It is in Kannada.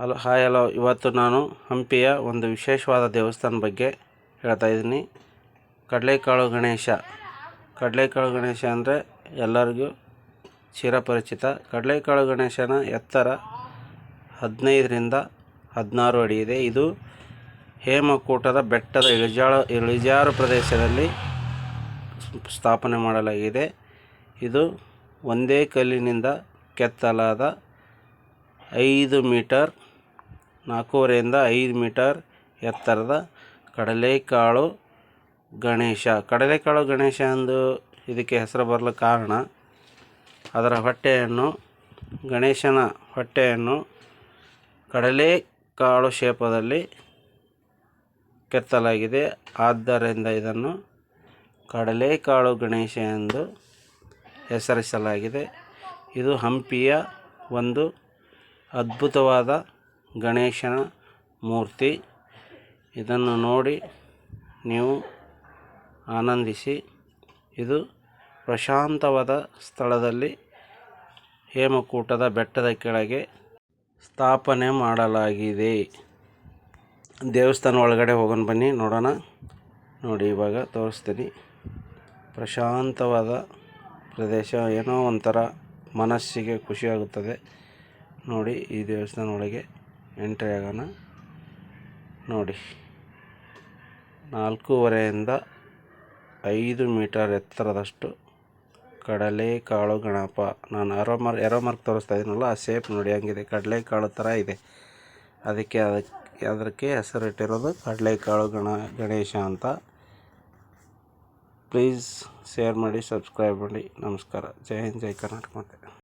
ಹಲೋ ಹಾಯ್ ಹಲೋ ಇವತ್ತು ನಾನು ಹಂಪಿಯ ಒಂದು ವಿಶೇಷವಾದ ದೇವಸ್ಥಾನ ಬಗ್ಗೆ ಹೇಳ್ತಾ ಇದ್ದೀನಿ. ಕಡಲೆಕಾಳು ಗಣೇಶ. ಕಡಲೆಕಾಳು ಗಣೇಶ ಅಂದರೆ ಎಲ್ಲರಿಗೂ ಚಿರಪರಿಚಿತ. ಕಡಲೆಕಾಳು ಗಣೇಶನ ಎತ್ತರ ಹದಿನೈದರಿಂದ ಹದಿನಾರು ಅಡಿ ಇದೆ. ಇದು ಹೇಮಕೂಟದ ಬೆಟ್ಟದ ಇಳಿಜಾಳ, ಇಳಿಜಾರು ಪ್ರದೇಶದಲ್ಲಿ ಸ್ಥಾಪನೆ ಮಾಡಲಾಗಿದೆ. ಇದು ಒಂದೇ ಕಲ್ಲಿನಿಂದ ಕೆತ್ತಲಾದ ಐದು ಮೀಟರ್ ನಾಲ್ಕೂವರೆಯಿಂದ ಐದು ಮೀಟರ್ ಎತ್ತರದ ಕಡಲೆಕಾಳು ಗಣೇಶ. ಕಡಲೆಕಾಳು ಗಣೇಶ ಎಂದು ಇದಕ್ಕೆ ಹೆಸರು ಬರಲು ಕಾರಣ, ಅದರ ಹೊಟ್ಟೆಯನ್ನು, ಗಣೇಶನ ಹೊಟ್ಟೆಯನ್ನು ಕಡಲೆಕಾಳು ಶೇಪದಲ್ಲಿ ಕೆತ್ತಲಾಗಿದೆ. ಆದ್ದರಿಂದ ಇದನ್ನು ಕಡಲೆಕಾಳು ಗಣೇಶ ಎಂದು ಹೆಸರಿಸಲಾಗಿದೆ. ಇದು ಹಂಪಿಯ ಒಂದು ಅದ್ಭುತವಾದ ಗಣೇಶನ ಮೂರ್ತಿ. ಇದನ್ನು ನೋಡಿ ನೀವು ಆನಂದಿಸಿ. ಇದು ಪ್ರಶಾಂತವಾದ ಸ್ಥಳದಲ್ಲಿ ಹೇಮಕೂಟದ ಬೆಟ್ಟದ ಕೆಳಗೆ ಸ್ಥಾಪನೆ ಮಾಡಲಾಗಿದೆ. ದೇವಸ್ಥಾನ ಒಳಗಡೆ ಹೋಗೋಣ ಬನ್ನಿ, ನೋಡೋಣ. ನೋಡಿ, ಇವಾಗ ತೋರಿಸ್ತೀನಿ. ಪ್ರಶಾಂತವಾದ ಪ್ರದೇಶ, ಏನೋ ಒಂಥರ ಮನಸ್ಸಿಗೆ ಖುಷಿಯಾಗುತ್ತದೆ ನೋಡಿ, ಈ ದೇವಸ್ಥಾನ ಒಳಗೆ ಎಂಟ್ರಿ ಆಗೋಣ. ನೋಡಿ, ನಾಲ್ಕೂವರೆಯಿಂದ ಐದು ಮೀಟರ್ ಎತ್ತರದಷ್ಟು ಕಡಲೆಕಾಳು ಗಣಪ. ನಾನು ಅರೋ ಮರ್ ಎರೋ ಮಾರ್ಕ್ ತೋರಿಸ್ತಾ ಇದ್ದೀನಲ್ಲ ಆ ಶೇಪ್ ನೋಡಿ, ಹಂಗಿದೆ. ಕಡಲೆಕಾಳು ಥರ ಇದೆ. ಅದಕ್ಕೆ ಅದಕ್ಕೆ ಅದಕ್ಕೆ ಹೆಸರಿಟ್ಟಿರೋದು ಕಡಲೆಕಾಳು ಗಣ, ಗಣೇಶ ಅಂತ. ಪ್ಲೀಸ್ ಶೇರ್ ಮಾಡಿ ಸಬ್ಸ್ಕ್ರೈಬ್ ಮಾಡಿ. ನಮಸ್ಕಾರ. ಜೈ ಹಿಂದ್, ಜೈ ಕರ್ನಾಟಕ ಮತ್ತೆ